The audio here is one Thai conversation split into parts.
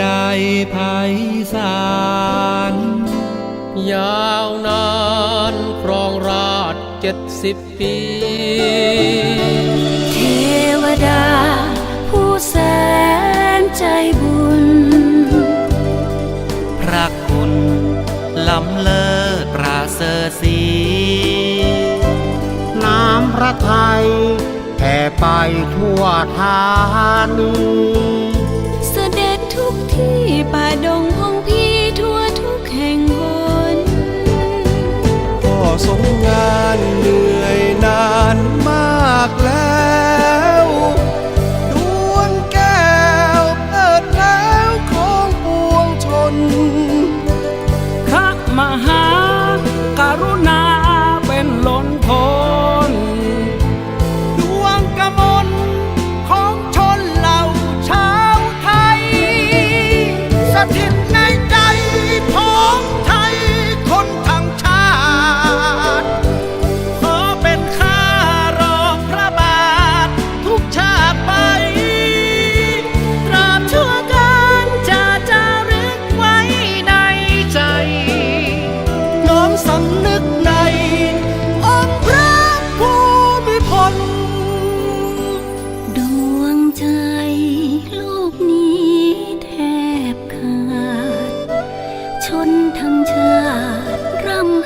ใหญ่ไพศาลยาวนานครองราชเจ็ดสิบปี เทวดา ผู้แสนใจบุญ พระคุณล้ำเลิศปราเสริฐสีน้ำพระทัยแผ่ไปทั่วทานี ทุกที่ป่าดงพงพี่ทั่วทุกแห่งหนก็สงงานดู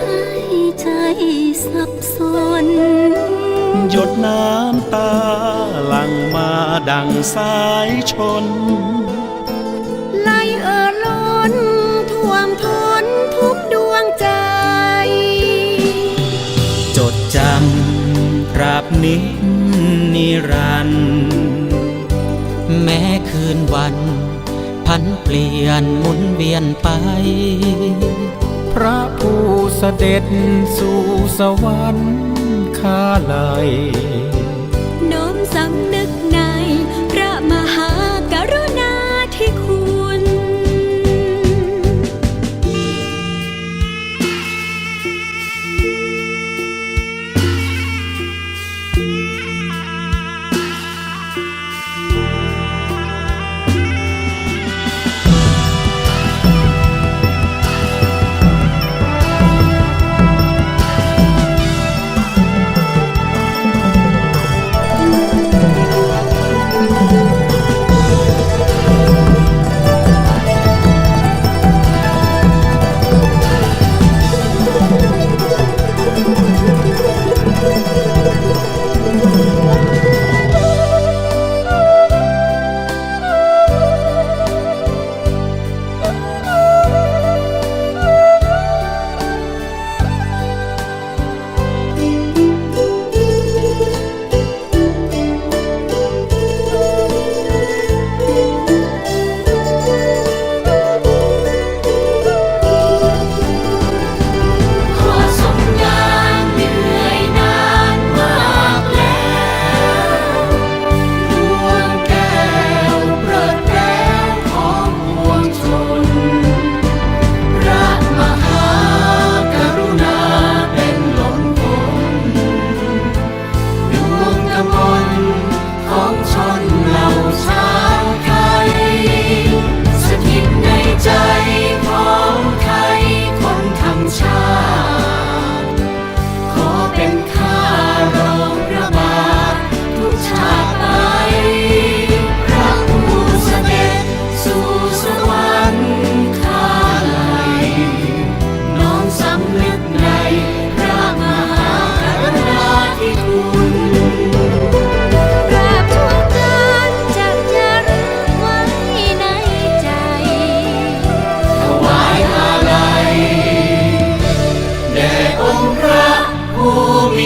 ให้ใจสับสน หยดน้ำตาหลั่งมาดังสายชน ไหลเอ่อล้นท่วมท้นทุกดวงใจ จดจำราบนิดนิรันดร์แม้คืนวัน พันเปลี่ยนหมุนเวียนไป พระผู้เสด็จสู่สวรรค์ข้าไหล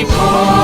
before.